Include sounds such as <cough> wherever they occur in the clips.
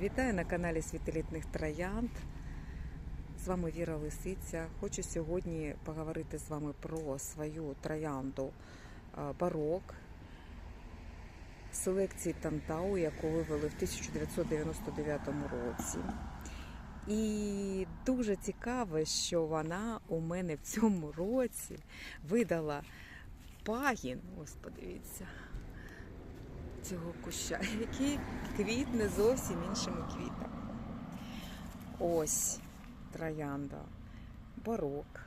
Вітаю на каналі Світелітних Троянд. З вами Віра Лисиця. Хочу сьогодні поговорити з вами про свою троянду е, барок селекції Тантау, яку вивели в 1999 році. І дуже цікаво, що вона у мене в цьому році видала пагін. Ось подивіться цього куща, <laughs> який квітне зовсім іншими квітами. Ось троянда, барок,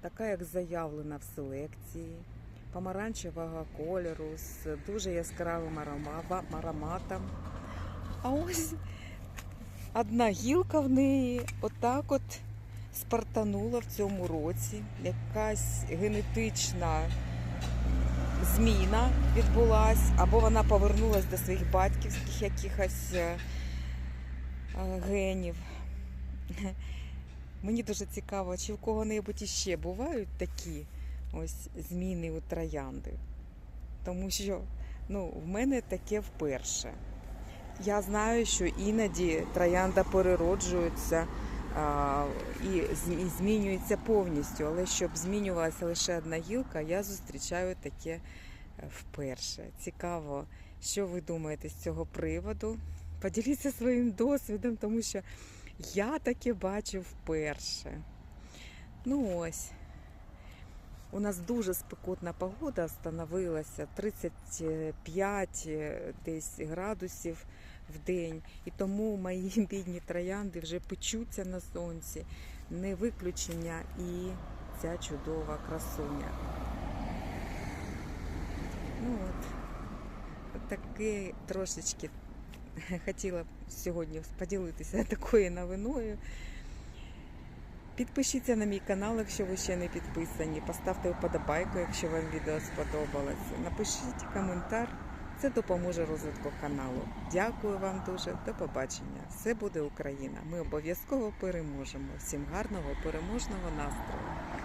така, як заявлена в селекції, помаранчевого кольору з дуже яскравим ароматом. А ось одна гілка в неї отак от спартанула в цьому році. Якась генетична зміна відбулась, або вона повернулась до своїх батьківських якихось е, е, генів. Мені дуже цікаво, чи в кого-небудь іще бувають такі ось зміни у троянди. Тому що ну, в мене таке вперше. Я знаю, що іноді троянда перероджується і змінюється повністю, але щоб змінювалася лише одна гілка, я зустрічаю таке е, вперше. Цікаво, що ви думаєте з цього приводу. Поділіться своїм досвідом, тому що я таке бачу вперше. Ну ось. У нас дуже спекотна погода становилася 35 е, десь градусів в день. І тому мої <laughs> бідні троянди вже печуться на сонці. Не виключення і ця чудова красуня. Ну от, таке трошечки <laughs> хотіла б сьогодні поділитися <laughs> такою новиною. Підпишіться на мій канал, якщо ви ще не підписані. Поставте вподобайку, якщо вам відео сподобалося. Напишіть коментар. Це допоможе розвитку каналу. Дякую вам дуже. До побачення. Все буде Україна. Ми обов'язково переможемо. Всім гарного переможного настрою.